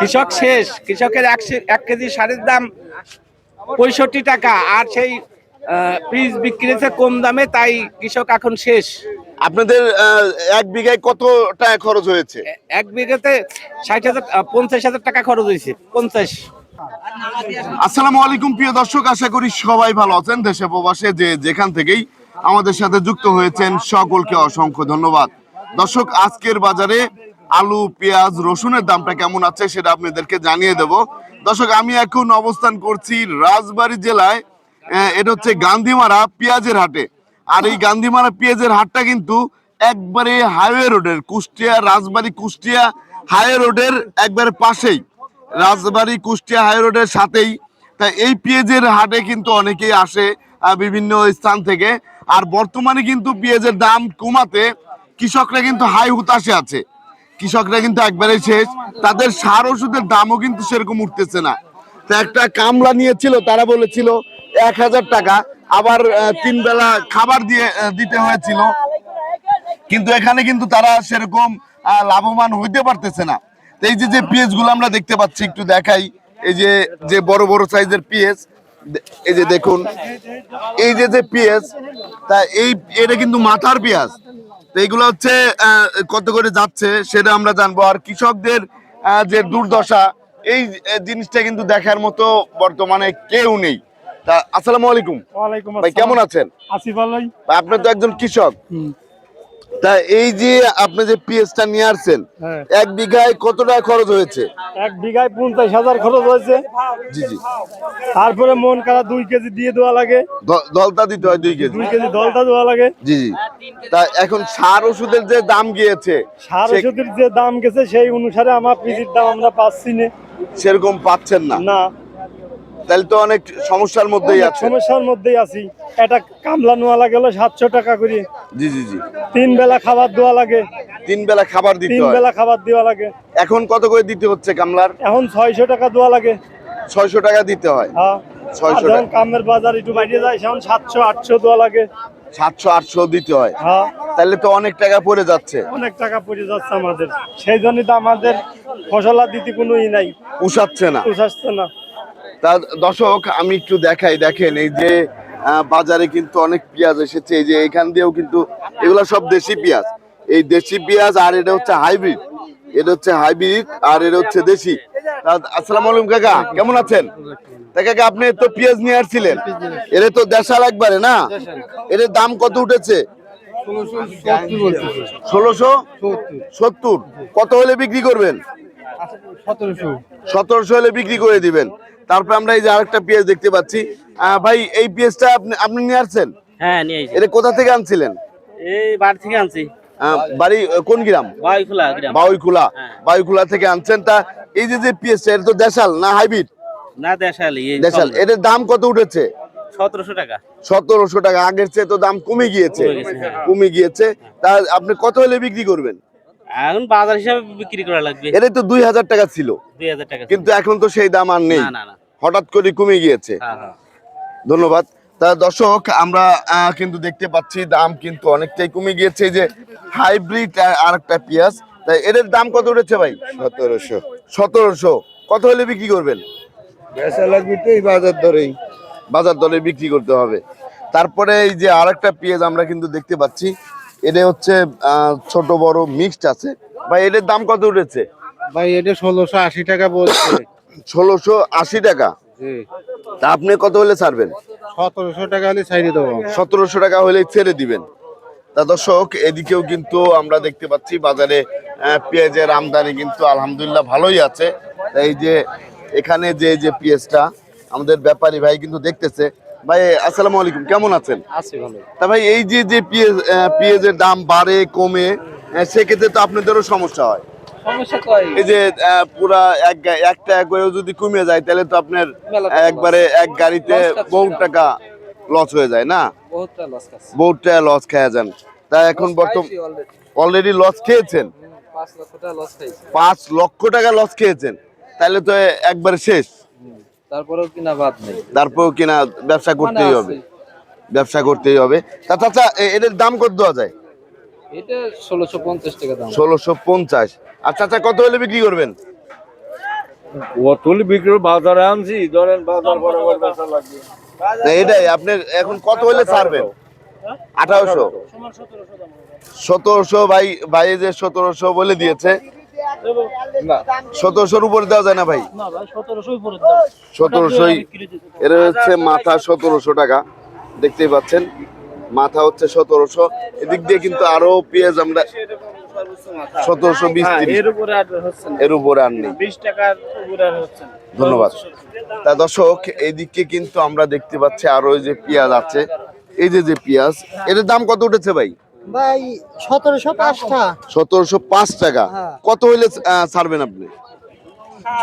কৃষক শেষ। কৃষকের এক কেজি সারের দাম পঁয়ষট্টি টাকা আর সেই পিস বিক্রি হচ্ছে কম দামে তাই কৃষক এখন শেষ। আপনাদের এক বিঘায় কত টাকা খরচ হয়েছে? এক বিঘাতে ষাট হাজার পঞ্চাশ হাজার টাকা খরচ হয়েছে পঞ্চাশ। আসসালামু আলাইকুম প্রিয় দর্শক আশা করি সবাই ভালো আছেন দেশে প্রবাসে যে যেখান থেকেই আমাদের সাথে যুক্ত হয়েছেন সকলকে অসংখ্য ধন্যবাদ। দর্শক আজকের বাজারে আলু, পেঁয়াজ, রসুনের দামটা কেমন আছে সেটা আপনাদেরকে জানিয়ে দেব। দর্শক, আমি এখন অবস্থান করছি রাজবাড়ী জেলায়। এটা হচ্ছে গান্ধীমারা পেঁয়াজের হাটে। আর এই গান্ধীমারা পেঁয়াজের হাটটা কিন্তু একবারে হাইওয়ে রোডের, কুষ্টিয়া, রাজবাড়ী কুষ্টিয়া হাইওয়ে রোডের একবারে পাশেই। রাজবাড়ী কুষ্টিয়া হাই রোডের সাথেই। তা এই পেঁয়াজের হাটে কিন্তু অনেকেই আসে বিভিন্ন স্থান থেকে। আর বর্তমানে কিন্তু পেঁয়াজের দাম কমাতে কৃষকরা কিন্তু হাই হুতাশে আছে। কৃষকরা কিন্তু একবারে শেষ। তাদের সার ওষুধের দামও কিন্তু সেরকম উঠতেছে না। একটা কামলা নিয়েছিল, তারা বলেছিল এক হাজার টাকা। আবার তিন বেলা খাবার দিয়ে দিতে হয়েছিল। কিন্তু এখানে কিন্তু তারা সেরকম লাভবান হইতে পারতেছে না। এই যে যে পিএসগুলো আমরা দেখতে পাচ্ছি, একটু দেখাই। এই যে যে বড় বড় সাইজের পিএস এই যে দেখুন। এই যে যে পিএস তা এই, এটা কিন্তু মাথার পেঁয়াজ। তো এইগুলো হচ্ছে আহ, কত করে যাচ্ছে সেটা আমরা জানব। আর কৃষকদের যে দুর্দশা এই জিনিসটা কিন্তু দেখার মতো বর্তমানে কেউ নেই। তা আসসালামু আলাইকুম। ভাই কেমন আছেন? ভাই, আপনি তো একজন কৃষক। তা এই যে আপনি যে পিএসটা নিয়ে আসছেন হ্যাঁ। এক বিঘায় কত টাকা খরচ হয়েছে? এক বিঘায় পঞ্চাশ হাজার খরচ হয়েছে। জি জি। তারপরে মন কারা দুই কেজি দিয়ে দেওয়া লাগে। দলতা দিতে হয় দুই কেজি। দুই কেজি দলটা দেওয়া লাগে। জি জি। তা এখন সার ওষুধের যে দাম গিয়েছে সার ওষুধের যে দাম গেছে সেই অনুসারে আমার পিজির দাম আমরা পাচ্ছি না। সেরকম পাচ্ছেন না? না। তাহলে তো অনেক সমস্যার মধ্যেই আছে। সমস্যার মধ্যেই আছি। একটা কামলা নেওয়া লাগে সাতশো টাকা করে। জি জি জি। তিন বেলা খাবার দেওয়া লাগে। তিন বেলা খাবার দিতে তিন বেলা খাবার দেওয়া লাগে। এখন কত করে দিতে হচ্ছে কামলার? এখন ছয়শো টাকা দেওয়া লাগে। ছয়শো টাকা দিতে হয়। হ্যাঁ। 600 টাকা। কামের বাজার একটু বাইরে যায় সেখন সাতশো আটশো দেওয়া লাগে। সাতশো আটশো দিতে হয়। হ্যাঁ। তাহলে তো অনেক টাকা পড়ে যাচ্ছে। অনেক টাকা পড়ে যাচ্ছে আমাদের। সেই জন্যই তো আমাদের ফসলা দিতে কোনো ই নাই। উষাচ্ছে না। পোষাচ্ছে না। তা দর্শক আমি একটু দেখাই দেখেন এই যে বাজারে কিন্তু অনেক পেঁয়াজ এসেছে। এই যে এখান দিয়েও কিন্তু এগুলো সব দেশি পেঁয়াজ। এই দেশি পেঁয়াজ আর এটা হচ্ছে হাইব্রিড। এটা হচ্ছে হাইব্রিড আর এটা হচ্ছে দেশি। আসসালামু আলাইকুম কাকা কেমন আছেন? তা কাকা আপনি তো পেঁয়াজ নিয়ে আসছিলেন। এটা তো দেশাল একবারে না? এর দাম কত উঠেছে? ষোলোশো সত্তর। কত হলে বিক্রি করবেন? সতেরোশো হলে বিক্রি করে দিবেন। তারপর আমরা এই যে আরেকটা পেঁয়াজ দেখতে পাচ্ছি। ভাই এই পেঁয়াজটা আপনি আপনি নিয়ে আসছেন? হ্যাঁ নিয়ে আইছি। এটা কোথা থেকে আনছিলেন? এই বাড়ি থেকে আনছি। বাড়ি কোন গ্রাম? বাই খোলা গ্রাম। বাউইখোলা। হ্যাঁ। বাউইখোলা থেকে আনছেন। তা এই যে যে পেঁয়াজটা এটা তো দেশাল না হাইব্রিড? না দেশালি এই দেশাল। এটার দাম কত উঠেছে? সতেরোশো টাকা। সতেরোশো টাকা। আগের চেয়ে তো দাম কমে গিয়েছে। কমে হ্যাঁ। কমে গিয়েছে। তা আপনি কত হলে বিক্রি করবেন? এখন বাজার হিসাবে বিক্রি করা লাগবে। এটা তো দুই হাজার টাকা ছিল। দুই হাজার টাকা কিন্তু এখন তো সেই দাম আর নেই। না না না। হঠাৎ করে কমে গিয়েছে। হ্যাঁ হ্যাঁ। ধন্যবাদ। তা দর্শক আমরা আহ, কিন্তু দেখতে পাচ্ছি দাম কিন্তু অনেকটাই কমে গিয়েছে। এই যে হাইব্রিড আর একটা পেঁয়াজ তাই এদের দাম কত উঠেছে ভাই? সতেরোশো। সতেরোশো। কত হলে বিক্রি করবেন? বেচা লাগবে তো এই বাজার ধরেই। বাজার দরে বিক্রি করতে হবে। তারপরে এই যে আরেকটা পেঁয়াজ আমরা কিন্তু দেখতে পাচ্ছি এটা হচ্ছে ছোট বড় মিক্সড আছে। ভাই এটার দাম কত উঠেছে? ভাই এটা ষোলোশো আশি টাকা বলছে। ষোলোশো আশি টাকা? তা আপনি কত হলে ছাড়বেন? সতেরোশো টাকা হলে ছাইড়ে দেবো। সতেরোশো টাকা হলে ছেড়ে দিবেন। তা দর্শক এদিকেও কিন্তু আমরা দেখতে পাচ্ছি বাজারে পেঁয়াজের আমদানি কিন্তু আলহামদুলিল্লাহ ভালোই আছে। এই যে এখানে যে যে পেঁয়াজটা আমাদের ব্যাপারী ভাই কিন্তু দেখতেছে ভাই আসসালামু আলাইকুম কেমন আছেন? আছে ভালো। তা ভাই এই যে যে পেঁয়াজ আহ, পেঁয়াজের দাম বাড়ে কমে সেক্ষেত্রে তো আপনাদেরও সমস্যা হয়। সমস্যা কয় এই যে পুরা এক গা- এক টাকা করে যদি কমে যায় তাহলে তো আপনার একবারে এক গাড়িতে বহু টাকা লস হয়ে যায় না? টাকা লস খেয়ে যান। তা এখন বর্তমান অলরেডি লস খেয়েছেন? পাঁচ লক্ষ টাকা লস খেয়েছেন। তাহলে তো একবারে শেষ। তারপরেও কিনা বাদ নেই। তারপরেও কিনা ব্যবসা করতেই হবে। ব্যবসা করতেই হবে। তা চাচা এ- এদের দাম কত দেওয়া যায়? এটা ষোলোশো পঞ্চাশ টাকা দাম। ষোলোশো পঞ্চাশ। আচ্ছা আচ্ছা কত হলে বিক্রি করবেন? অতুল বিক্রি বাজারে আনছি। ধরেন বাজার বরাবর বেচা লাগবে। এটাই আপনি এখন কত হলে ছাড়বেন? আঠারোশো। সতেরোশো ভাই ভাই যে সতেরোশো বলে দিয়েছে সতেরোশোর উপরে দেওয়া যায় না ভাই? সতেরোশোই এর হচ্ছে মাথা সতেরোশো টাকা দেখতেই পাচ্ছেন। মাথা হচ্ছে সতেরোশো। এদিক দিয়ে কিন্তু আরও পেঁয়াজ আমরা সতেরোশো বিশ তিরিশ। এর উপরে আর হচ্ছে না। এর উপরে আর নেই। বিশ টাকার উপরে আর হচ্ছে না। ধন্যবাদ। তা দর্শক এইদিকে কিন্তু আমরা দেখতে পাচ্ছি আরও এই যে পেঁয়াজ আছে। এই যে যে পেঁয়াজ এটার দাম কত উঠেছে ভাই? ভাই সতেরোশো পাঁচটা। সতেরোশো পাঁচ টাকা। হ্যাঁ। কত হইলে ছাড়বেন আপনি?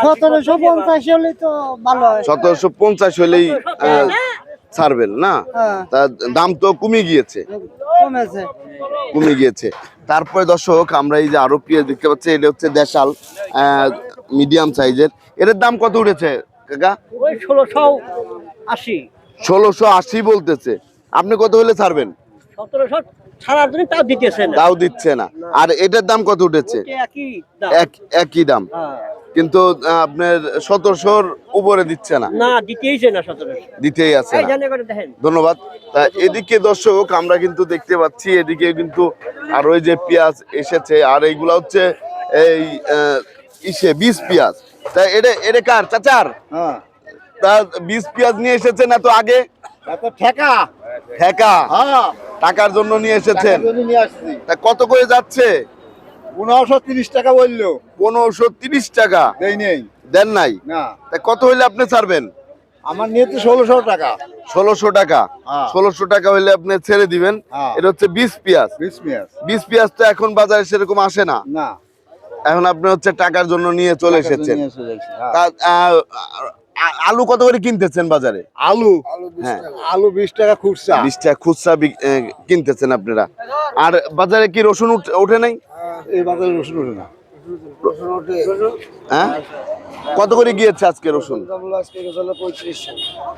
সতেরোশো পঞ্চাশ হলে তো ভালো হয়। সতেরোশো পঞ্চাশ হলেই ছাড়বেন না? হ্যাঁ। তা দাম তো কমে গিয়েছে। কমেছে। কমে গিয়েছে। তারপরে দর্শক আমরা এই যে আরও পেঁয়াজ দেখতে পাচ্ছি এটা হচ্ছে দেশাল মিডিয়াম সাইজের। এটার দাম কত উঠেছে কাকা? ওই ষোলোশো আশি। ষোলোশো আশি বলতেছে। আপনি কত হলে ছাড়বেন? সতেরোশো তাও দিতেছে না। তাও দিচ্ছে না। আর এটার দাম কত উঠেছে? একই দাম। এক একই দাম। হ্যাঁ। কিন্তু আপনার সতেরোশোর উপরে দিচ্ছে না। না দিতেইছে না সতেরোশো। দিতেই আছে ধন্যবাদ। তা এদিকে দর্শক আমরা কিন্তু দেখতে পাচ্ছি এদিকে কিন্তু আর ওই যে পেঁয়াজ এসেছে আর এইগুলা হচ্ছে এই ইসে বীজ পেঁয়াজ। তা এটা এটা কার? চাচার? হ্যাঁ। তা বীজ পেঁয়াজ নিয়ে এসেছে না তো আগে এত ঠেকা। ঠেকা হ্যাঁ। টাকার জন্য নিয়ে এসেছেন। তা কত করে যাচ্ছে? পনেরোশো তিরিশ টাকা বলল। পনেরোশো তিরিশ টাকা? দেই নেই। দেন নাই? না। তা কত হইলে আপনি ছাড়বেন? আমার নিয়ে তো ষোলোশো টাকা। ষোলোশো টাকা? হ্যাঁ। ষোলোশো টাকা হইলে আপনি ছেড়ে দিবেন। হ্যাঁ। এটা হচ্ছে বীজ পেঁয়াজ। বিশ মিনিট বীজ পেঁয়াজ তো এখন বাজারে সেরকম আসে না। না। এখন আপনি হচ্ছে টাকার জন্য নিয়ে চলে এসেছেন। হ্যাঁ। আলু কত করে কিনতেছেন বাজারে? আলু। হ্যাঁ। আলু বিশ টাকা খুচরা। বিশটা খুচরা কিনতেছেন আপনারা। আর বাজারে কি রসুন ওঠে নাই? এই বাজারে রসুন ওঠে না। হ্যাঁ? কত করে গিয়েছে আজকে রসুন?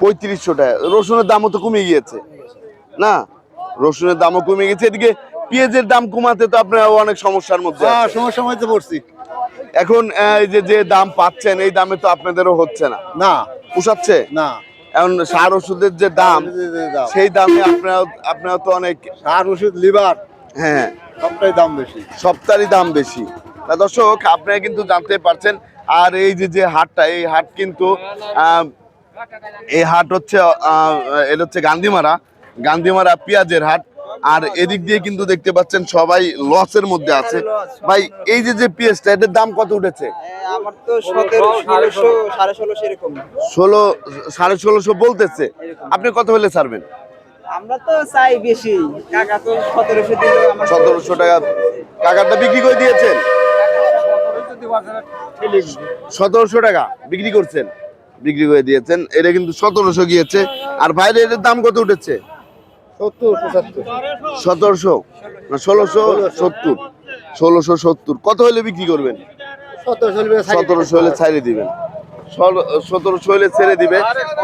পঁয়ত্রিশশো। টাকা। রসুনের দামও তো কমে গিয়েছে। না? রসুনের দামও কমে গেছে এদিকে পেঁয়াজের দাম কমাতে তো আপনার অনেক সমস্যার মধ্যে হ্যাঁ। সমস্যার মধ্যে পড়ছি। এখন এই যে যে দাম পাচ্ছেন এই দামে তো আপনাদেরও হচ্ছে না। না। পোষাচ্ছে? না। এখন সার ওষুধের যে দাম সেই দামে আপনারা আপনারা তো অনেক সার ওষুধ লিভার হ্যাঁ। সবটাই দাম বেশি। সপ্তাহেরই দাম বেশি। তা দর্শক আপনারা কিন্তু জানতে পারছেন আর এই যে যে হাটটা এই হাট কিন্তু এই হাট হচ্ছে এটা হচ্ছে গান্ধীমারা। গান্ধীমারা পেঁয়াজের হাট। আর এদিক দিয়ে কিন্তু দেখতে পাচ্ছেন সবাই লসের মধ্যে আছে। ভাই এই যে যে পেঁয়াজটা এটার দাম কত উঠেছে? আমার তো ষোলো সাড়ে ষোলোশো বলতেছে। আপনি কত হলে ছাড়বেন? আমরা তো চাই বেশি। কাকা তো সতেরোশো দিল সতেরোশো টাকা। কাকারটা বিক্রি করে দিয়েছেন? সতেরোশো টাকা বিক্রি করছেন। বিক্রি করে দিয়েছেন। এটা কিন্তু সতেরোশো গিয়েছে। আর বাইরে এটার দাম কত উঠেছে? সতেরোশো? না ষোলোশো? সত্তর। ষোলোশো সত্তর। কত হলে বিক্রি করবেন? সতেরোশো হলে ছাড়ে দিবেন। সতেরোশো হলে ছেড়ে দিবে।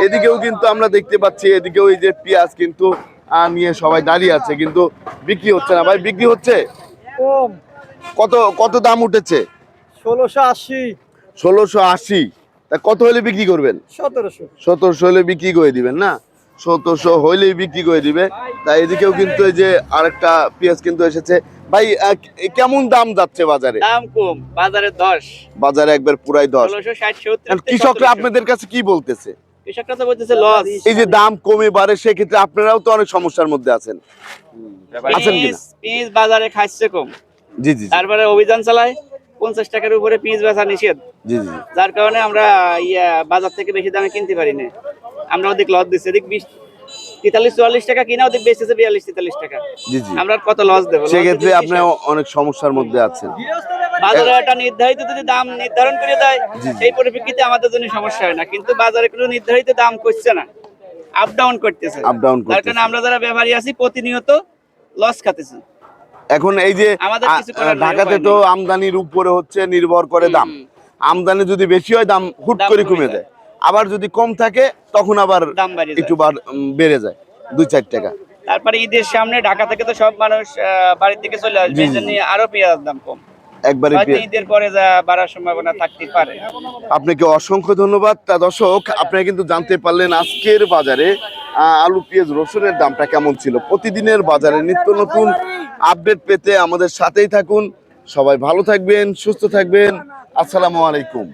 এদিকেও কিন্তু আমরা দেখতে পাচ্ছি এদিকেও এই যে পেঁয়াজ কিন্তু নিয়ে সবাই দাঁড়িয়ে আছে কিন্তু বিক্রি হচ্ছে না। ভাই বিক্রি হচ্ছে? কত কত দাম উঠেছে? ষোলোশো আশি। ষোলোশো আশি। তা কত হলে বিক্রি করবেন? সতেরোশো। সতেরোশো হলে বিক্রি করে দিবেন না? সতেরোশো হইলেই বিক্রি করে দিবে। তাই এদিকেও কিন্তু এই যে আরেকটা পেঁয়াজ কিন্তু এসেছে। ভাই কেমন দাম যাচ্ছে বাজারে? দাম কম বাজারে দশ। বাজারে একবার পুরাই দশ। ষোলোশো ষাট সত্তর এখন কৃষকরা আপনাদের কাছে কি বলতেছে? কৃষকরা তো বলতেছে লস এই যে দাম কমে বাড়ে সেক্ষেত্রে আপনারাও তো অনেক সমস্যার মধ্যে আছেন। আছেন কিনা? পিঁয়াজ বাজারে খাচ্ছে কম। জি জি জি, তারপরে অভিযান চালায় পঞ্চাশ টাকার উপরে পিঁয়াজ বেচা নিষেধ। জি জি যার কারণে আমরা ইয়া বাজার থেকে বেশি দামে কিনতে পারি না। আমরা ওদিক লস দিচ্ছি। এদিক বিশ তেতাল্লিশ চুয়াল্লিশ টাকা কিনা বেচতেছে বিয়াল্লিশ তেতাল্লিশ টাকা। জি জি। আমরা কত লস দেবো সেক্ষেত্রে আপনি অনেক সমস্যার মধ্যে আছেন। বাজারে একটা নির্ধারিত যদি দাম নির্ধারণ করে দেয় সেই পরিপ্রেক্ষিতে আমাদের জন্য সমস্যা হয় না। কিন্তু বাজারে কোনো নির্ধারিত দাম করছে না। আপ ডাউন করতেছে। Up down তার কারণে আমরা যারা ব্যবহারী আছি প্রতিনিয়ত লস খাতেছি। এখন এই যে ঢাকাতে তো আমদানির উপরে হচ্ছে নির্ভর করে দাম। আমদানি যদি বেশি হয় দাম হুট করে কমে যায়। আবার যদি কম থাকে তখন আবার একটু বেড়ে যায়। দুই চার টাকা। তারপরে ঈদের সামনে ঢাকা থেকে তো সব মানুষ বাড়ির দিকে চলে আসবে এই জন্য আরও পেঁয়াজ দাম কম। একবারে ঈদের পরে যা বাড়ার সম্ভাবনা থাকতে পারে। আপনাকে অসংখ্য ধন্যবাদ। তা দর্শক আপনারা কিন্তু জানতে পারলেন আজকের বাজারে আলু পেঁয়াজ রসুনের দামটা কেমন ছিল। প্রতিদিনের বাজারে নিত্য নতুন আপডেট পেতে আমাদের সাথেই থাকুন। সবাই ভালো থাকবেন সুস্থ থাকবেন। আসসালামু আলাইকুম।